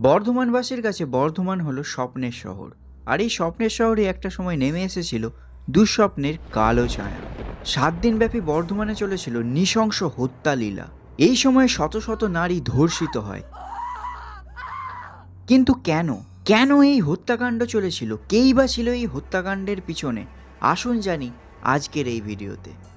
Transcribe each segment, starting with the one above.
বর্ধমানবাসীর কাছে বর্ধমান হলো স্বপ্নের শহর। আর এই স্বপ্নের শহরে একটা সময় নেমে এসেছিল দুঃস্বপ্নের কালো ছায়া। সাত দিনব্যাপী বর্ধমানে চলেছিল নৃশংস হত্যা লীলা। এই সময় শত শত নারী ধর্ষিত হয়। কিন্তু কেন? কেন এই হত্যাকাণ্ড চলেছিল? কেই বা ছিল এই হত্যাকাণ্ডের পিছনে? আসুন জানি আজকের এই ভিডিওতে।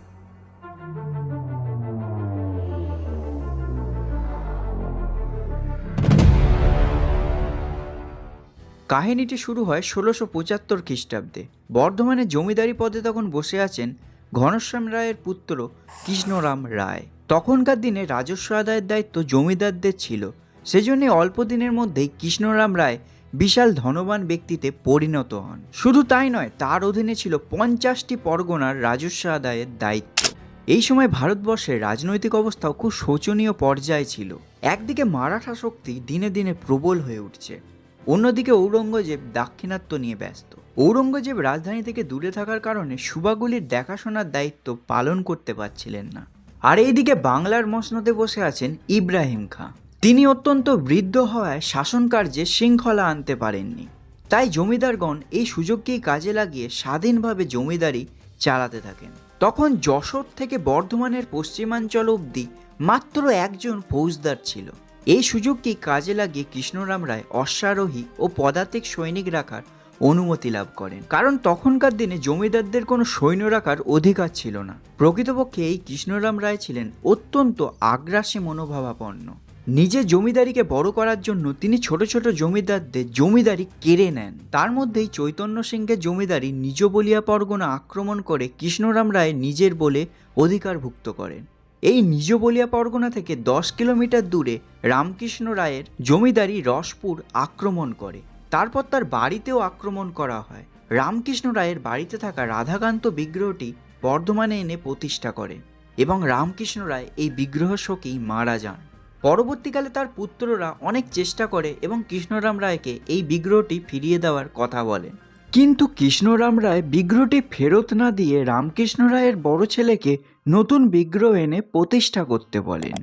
কাহিনীটি শুরু হয় ষোলোশো পঁচাত্তর খ্রিস্টাব্দে। বর্ধমানে জমিদারি পদে তখন বসে আছেন ঘনশ্যাম রায়ের পুত্র কৃষ্ণরাম রায়। তখনকার দিনে রাজস্ব আদায়ের দায়িত্ব জমিদারদের ছিল। সেজন্য অল্প দিনের মধ্যেই কৃষ্ণরাম রায় বিশাল ধনবান ব্যক্তিতে পরিণত হন। শুধু তাই নয়, তার অধীনে ছিল পঞ্চাশটি পরগনার রাজস্ব আদায়ের দায়িত্ব। এই সময় ভারতবর্ষের রাজনৈতিক অবস্থাও খুব শোচনীয় পর্যায়ে ছিল। একদিকে মারাঠা শক্তি দিনে দিনে প্রবল হয়ে উঠছে। অন্যদিকে ঔরঙ্গজেব দাক্ষিণাত্য নিয়ে ব্যস্ত। ঔরঙ্গজেব রাজধানী থেকে দূরে থাকার কারণে সুবাগুলির দেখাশোনার দায়িত্ব পালন করতে পারছিলেন না। আর এইদিকে বাংলার মসনদে বসে আছেন ইব্রাহিম খাঁ। তিনি অত্যন্ত বৃদ্ধ হওয়ায় শাসন কার্যে শৃঙ্খলা আনতে পারেননি। তাই জমিদারগণ এই সুযোগকেই কাজে লাগিয়ে স্বাধীনভাবে জমিদারি চালাতে থাকেন। তখন যশোর থেকে বর্ধমানের পশ্চিমাঞ্চল অবধি মাত্র একজন ফৌজদার ছিল। এই সুযোগকে কাজে লাগিয়ে কৃষ্ণরাম রায় অশ্বারোহী ও পদাতিক সৈনিক রাখার অনুমতি লাভ করেন। কারণ তখনকার দিনে জমিদারদের কোনো সৈন্য রাখার অধিকার ছিল না। প্রকৃতপক্ষে এই কৃষ্ণরাম রায় ছিলেন অত্যন্ত আগ্রাসী মনোভাবাপন্ন। নিজের জমিদারিকে বড় করার জন্য তিনি ছোট ছোট জমিদারদের জমিদারি কেড়ে নেন। তার মধ্যেই চৈতন্য সিংহের জমিদারি নিজ বলিয়া পরগনা আক্রমণ করে কৃষ্ণরাম রায় নিজের বলে অধিকারভুক্ত করেন। এই নিজ বলিয়া পরগনা থেকে দশ কিলোমিটার দূরে রামকৃষ্ণ রায়ের জমিদারি রসপুর আক্রমণ করে। তারপর তার বাড়িতেও আক্রমণ করা হয়। রামকৃষ্ণ রায়ের বাড়িতে থাকা রাধাকান্ত বিগ্রহটি বর্ধমানে এনে প্রতিষ্ঠা করে এবং রামকৃষ্ণ রায় এই বিগ্রহ শোকেই মারা যান। পরবর্তীকালে তার পুত্ররা অনেক চেষ্টা করে এবং কৃষ্ণরাম রায়কে এই বিগ্রহটি ফিরিয়ে দেওয়ার কথা বলেন। কিন্তু কৃষ্ণরাম রায় বিগ্রহটি ফেরত না দিয়ে রামকৃষ্ণ রায়ের বড় ছেলেকে নতুন বিগ্রহ এনে প্রতিষ্ঠা করতে বলেন।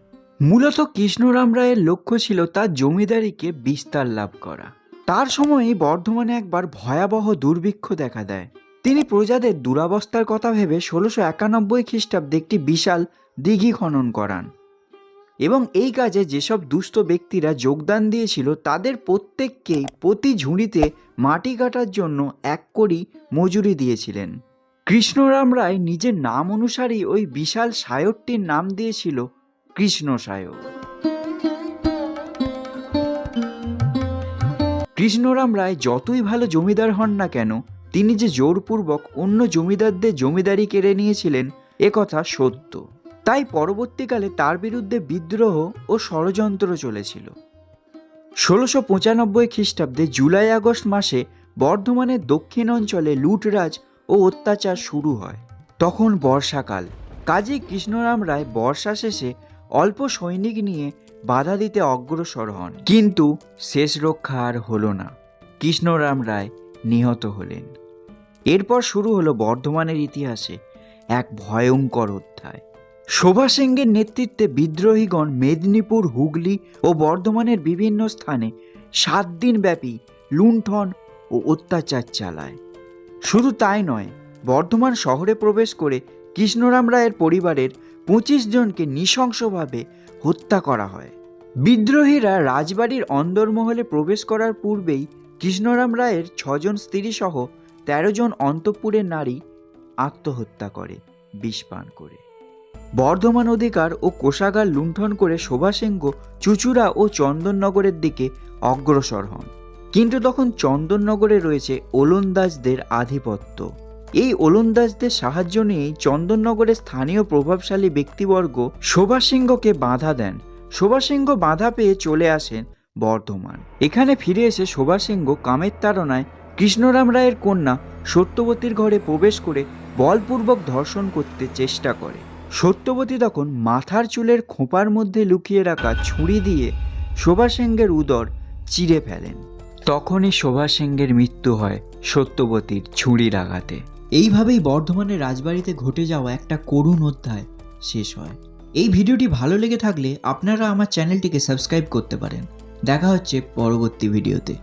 মূলত কৃষ্ণরাম রায়ের লক্ষ্য ছিল তার জমিদারিকে বিস্তার লাভ করা। তার সময়ই বর্ধমানে একবার ভয়াবহ দুর্ভিক্ষ দেখা দেয়। তিনি প্রজাদের দুরাবস্থার কথা ভেবে ষোলোশো একানব্বই খ্রিস্টাব্দে একটি বিশাল দিঘি খনন করান। এবং এই কাজে যেসব দুস্থ ব্যক্তিরা যোগদান দিয়েছিল, তাদের প্রত্যেককেই প্রতি ঝুড়িতে মাটি কাটার জন্য এক করি মজুরি দিয়েছিলেন। কৃষ্ণরাম রায় নিজের নাম অনুসারেই ওই বিশাল সায়রটির নাম দিয়েছিল কৃষ্ণ সায়র। কৃষ্ণরাম রায় যতই ভালো জমিদার হন না কেন, তিনি যে জোরপূর্বক অন্য জমিদারদের জমিদারি কেড়ে নিয়েছিলেন একথা সত্য। তাই পরবর্তীকালে তার বিরুদ্ধে বিদ্রোহ ও ষড়যন্ত্র চলেছিল। ষোলোশো পঁচানব্বই খ্রিস্টাব্দে জুলাই আগস্ট মাসে বর্ধমানের দক্ষিণ অঞ্চলে লুটরাজ ও অত্যাচার শুরু হয়। তখন বর্ষাকাল। কাজী কৃষ্ণরাম রায় বর্ষা শেষে অল্প সৈনিক নিয়ে বাধা দিতে অগ্রসর হন। কিন্তু শেষ রক্ষা আর হলো না। কৃষ্ণরাম রায় নিহত হলেন। এরপর শুরু হলো বর্ধমানের ইতিহাসে এক ভয়ঙ্কর অধ্যায়। শোভা সিংহের নেতৃত্বে বিদ্রোহীগণ মেদিনীপুর, হুগলি ও বর্ধমানের বিভিন্ন স্থানে সাত দিন ব্যাপী লুণ্ঠন ও অত্যাচার চালায়। শুধু তাই নয়, বর্ধমান শহরে প্রবেশ করে কৃষ্ণরাম রায়ের পরিবারের পঁচিশ জনকে নৃশংসভাবে হত্যা করা হয়। বিদ্রোহীরা রাজবাড়ির অন্দরমহলে প্রবেশ করার পূর্বেই কৃষ্ণরাম রায়ের ছজন স্ত্রী সহ তেরো জন অন্তঃপুরের নারী আত্মহত্যা করে, বিষ পান করে। বর্ধমান অধিকার ও কোষাগার লুণ্ঠন করে শোভাসিংহ চুচুড়া ও চন্দননগরের দিকে অগ্রসর হন। কিন্তু তখন চন্দননগরে রয়েছে ওলন্দাজদের আধিপত্য। এই ওলন্দাজদের সাহায্য নিয়েই চন্দননগরের স্থানীয় প্রভাবশালী ব্যক্তিবর্গ শোভাসিংহকে বাধা দেন। শোভাসিংহ বাধা পেয়ে চলে আসেন বর্ধমান। এখানে ফিরে এসে শোভাসিংহ কামের তাড়নায় কৃষ্ণরাম রায়ের কন্যা সত্যবতীর ঘরে প্রবেশ করে বলপূর্বক ধর্ষণ করতে চেষ্টা করে। সত্যবতী তখন মাথার চুলের খোঁপার মধ্যে লুকিয়ে রাখা ছুরি দিয়ে শোভা সিংহের উদর চিরে ফেলেন। তখনই শোভা সিংহের মৃত্যু হয় সত্যবতীর ছুরি আঘাতে। এইভাবেই বর্ধমানের রাজবাড়িতে ঘটে যাওয়া একটা করুণ অধ্যায় শেষ হয়। এই ভিডিওটি ভালো লেগে থাকলে আপনারা আমার চ্যানেলটিকে সাবস্ক্রাইব করতে পারেন। দেখা হচ্ছে পরবর্তী ভিডিওতে।